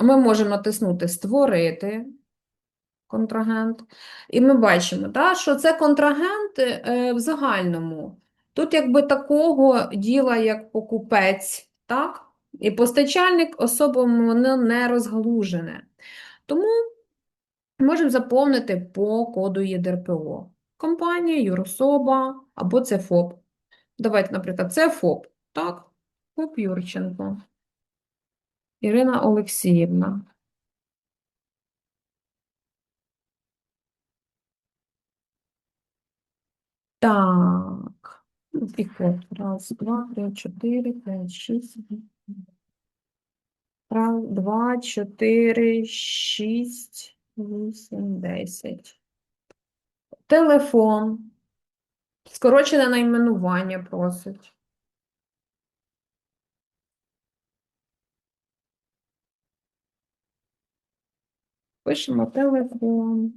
ми можемо натиснути Створити контрагент. І ми бачимо, да, що це контрагент е, в загальному. Тут якби такого діла, як покупець, так? І постачальник особам воно не розгалужене. Тому можемо заповнити по коду ЄДРПО. Компанія, юрособа або це ФОП. Давайте, наприклад, це ФОП, так? ФОП Юрченко. Ірина Олексіївна. Так. Ну, Піхот. Раз, два, три, чотири, п'ять, шість. Раз, два, чотири, шість, вісім, десять. Телефон. Скорочене найменування просить. Пишемо телефон.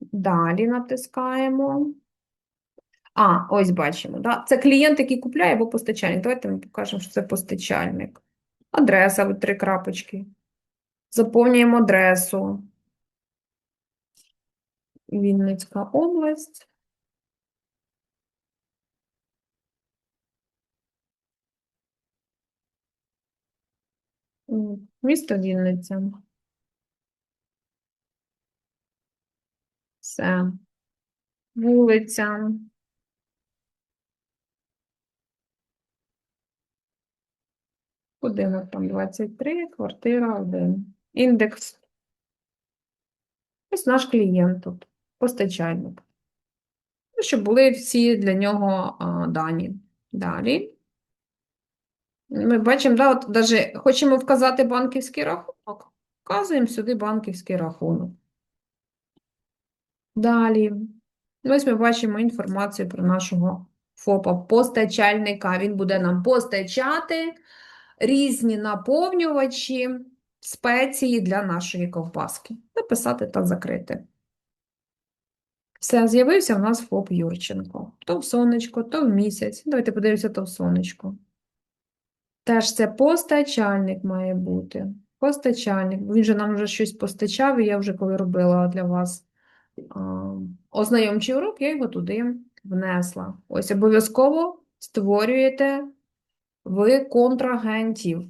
Далі натискаємо. А, ось бачимо. Да? Це клієнт, який купляє або постачальник. Давайте ми покажемо, що це постачальник. Адреса, от три крапочки. Заповнюємо адресу. Вінницька область. Місто Вінниця. Все. Вулиця. Будинок там 23, квартира 1. Індекс. Ось наш клієнт тут, постачальник. Ну, щоб були всі для нього а, дані. Далі. Ми бачимо, да, от даже хочемо вказати банківський рахунок, вказуємо сюди банківський рахунок. Далі. Ось ми бачимо інформацію про нашого ФОПа, постачальника. Він буде нам постачати різні наповнювачі, спеції для нашої ковбаски. Написати та закрити. Все, з'явився в нас ФОП Юрченко. То в сонечко, то в місяць. Давайте подивимося, то в сонечко. Теж це постачальник має бути. Постачальник. Він же нам вже щось постачав, і я вже коли робила для вас ознайомчий урок, я його туди внесла. Ось обов'язково створюєте ви контрагентів.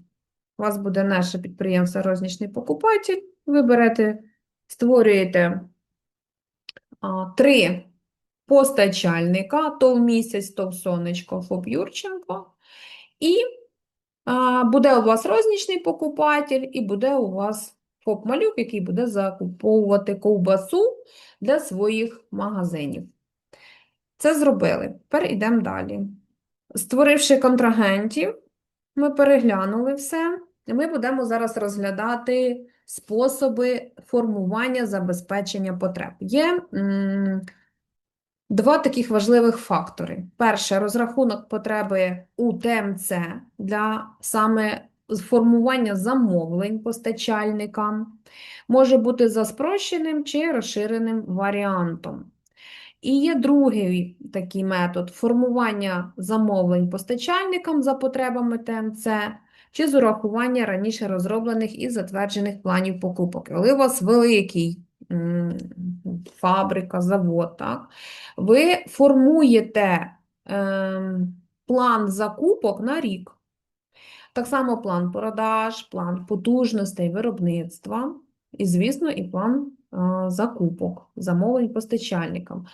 У вас буде наше підприємство рознічний покупатель. Ви берете, створюєте а, три постачальника, то в місяць, то в сонечко, ФОП Юрченко. І буде у вас рознічний покупатель, і буде у вас ФОП Малюк, який буде закуповувати ковбасу для своїх магазинів. Це зробили. Тепер йдемо далі. Створивши контрагентів, ми переглянули все. І ми будемо зараз розглядати способи формування забезпечення потреб. Є м, два таких важливих фактори. Перше, розрахунок потреби у ТМЦ для саме формування замовлень постачальникам може бути за спрощеним чи розширеним варіантом. І є другий такий метод формування замовлень постачальникам за потребами ТМЦ чи з урахування раніше розроблених і затверджених планів покупок. Коли у вас великий фабрика, завод, так, ви формуєте ем, план закупок на рік. Так само план продаж, план потужностей виробництва і, звісно, і план а, закупок, замовлень постачальникам.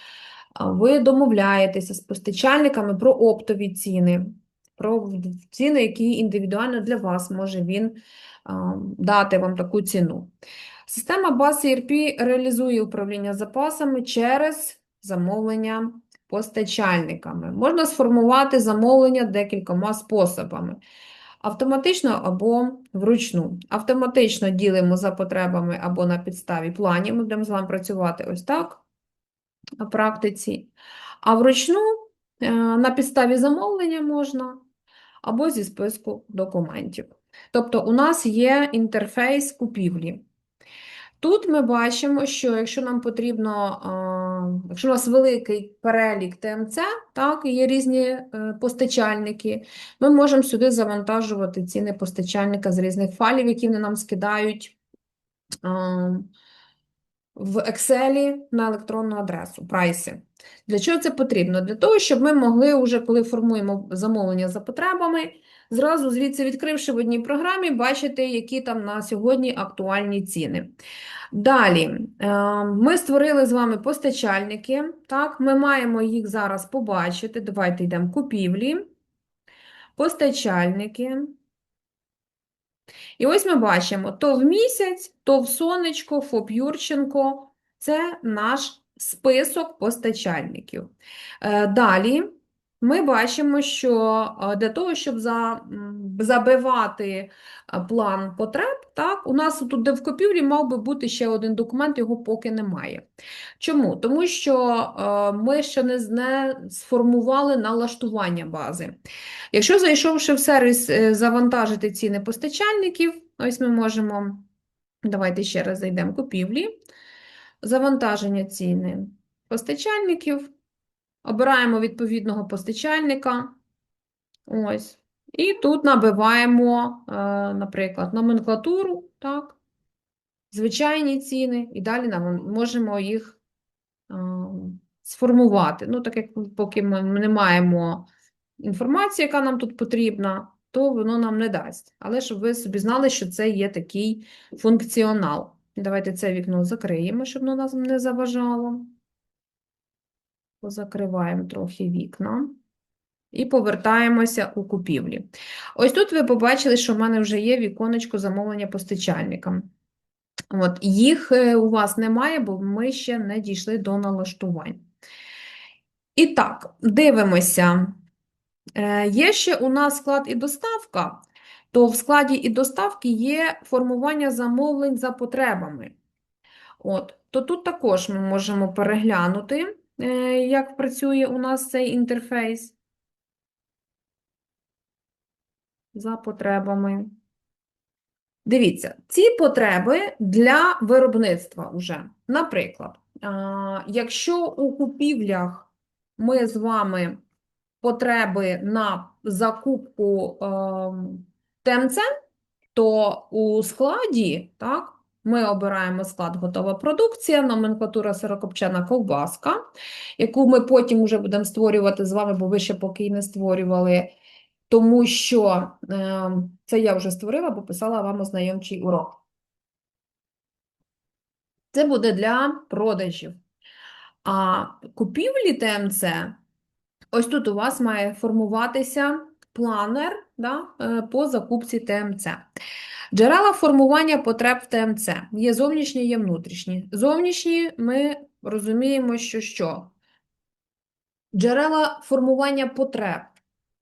Ви домовляєтеся з постачальниками про оптові ціни, про ціни, які індивідуально для вас може він а, дати вам таку ціну. Система BAS ERP реалізує управління запасами через замовлення постачальниками. Можна сформувати замовлення декількома способами. Автоматично або вручну. Автоматично ділимо за потребами або на підставі планів. Ми будемо з вами працювати ось так на практиці. А вручну е, на підставі замовлення можна або зі списку документів. Тобто у нас є інтерфейс купівлі. Тут ми бачимо, що якщо нам потрібно, якщо у нас великий перелік ТМЦ, так, є різні е, постачальники, ми можемо сюди завантажувати ціни постачальника з різних файлів, які вони нам скидають в Excel на електронну адресу, прайси. Для чого це потрібно? Для того, щоб ми могли, вже коли формуємо замовлення за потребами, зразу звідси відкривши в одній програмі, бачити, які там на сьогодні актуальні ціни. Далі, е, ми створили з вами постачальники, так, ми маємо їх зараз побачити. Давайте йдемо купівлі, постачальники. І ось ми бачимо, то в місяць, то в сонечко, ФОП Юрченко – це наш список постачальників. Е, Далі ми бачимо, що е, для того, щоб за, забивати е, план потреб, так, у нас тут, де в купівлі, мав би бути ще один документ, його поки немає. Чому? Тому що е, ми ще не, сформували налаштування бази. Якщо, зайшовши в сервіс, завантажити ціни постачальників, ось ми можемо, давайте ще раз зайдемо купівлі, завантаження ціни постачальників, обираємо відповідного постачальника, ось, і тут набиваємо, е, наприклад, номенклатуру, так, звичайні ціни, і далі нам можемо їх е, сформувати. Ну, так як поки ми не маємо інформації, яка нам тут потрібна, то воно нам не дасть. Але щоб ви собі знали, що це є такий функціонал. Давайте це вікно закриємо, щоб воно нас не заважало. Позакриваємо трохи вікна. І повертаємося у купівлі. Ось тут ви побачили, що в мене вже є віконечко замовлення постачальникам. От, їх е, у вас немає, бо ми ще не дійшли до налаштувань. І так, дивимося. Е, Є ще у нас склад і доставка, то в складі і доставки є формування замовлень за потребами. От, то тут також ми можемо переглянути, як працює у нас цей інтерфейс за потребами. Дивіться, ці потреби для виробництва вже. Наприклад, якщо у купівлях ми з вами потреби на закупку ем, ТМЦ, то у складі, так, ми обираємо склад готова продукція, номенклатура сирокопчена ковбаска, яку ми потім вже будемо створювати з вами, бо ви ще поки її не створювали, тому що е, це я вже створила, бо писала вам ознайомчий урок. Це буде для продажів. А купівлі ТМЦ, ось тут у вас має формуватися планер да, е, по закупці ТМЦ. Джерела формування потреб в ТМЦ. Є зовнішні, є внутрішні. Зовнішні ми розуміємо, що що? Джерела формування потреб.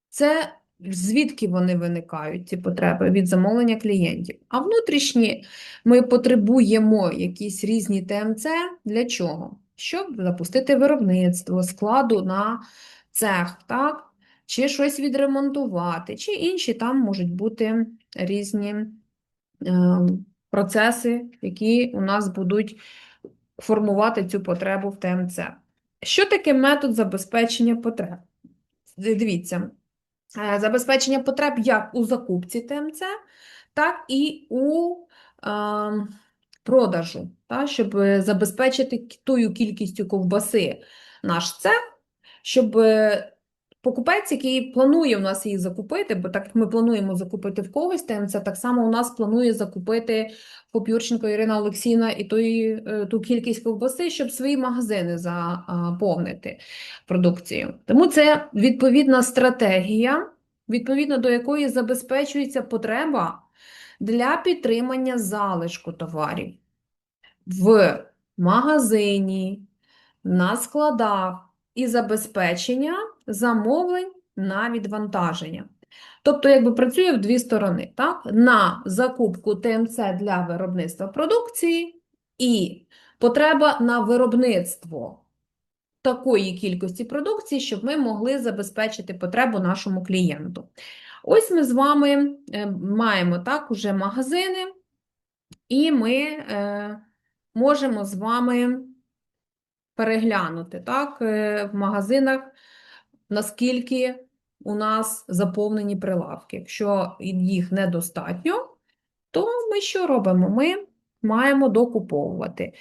Це звідки вони виникають, ці потреби від замовлення клієнтів. А внутрішні ми потребуємо якісь різні ТМЦ для чого? Щоб запустити виробництво, складу на цех, так? Чи щось відремонтувати, чи інші там можуть бути різні процеси, які у нас будуть формувати цю потребу в ТМЦ. Що таке метод забезпечення потреб? Дивіться, е, забезпечення потреб як у закупці ТМЦ, так і у е, продажу, та, щоб забезпечити тою кількістю ковбаси наш цех, щоб е, покупець, який планує у нас її закупити, бо так ми плануємо закупити в когось ТМЦ, так само у нас планує закупити ФОП Юрченко Ірина Олексійна і тої, е, ту кількість ковбаси, щоб свої магазини заповнити продукцією. Тому це відповідна стратегія, відповідно до якої забезпечується потреба для підтримання залишку товарів в магазині, на складах і забезпечення замовлень на відвантаження. Тобто, якби працює в дві сторони, так? На закупку ТМЦ для виробництва продукції і потреба на виробництво такої кількості продукції, щоб ми могли забезпечити потребу нашому клієнту. Ось ми з вами е, маємо так уже магазини, і ми е, можемо з вами переглянути так, е, в магазинах, наскільки у нас заповнені прилавки. Якщо їх недостатньо, то ми що робимо? Ми маємо докуповувати.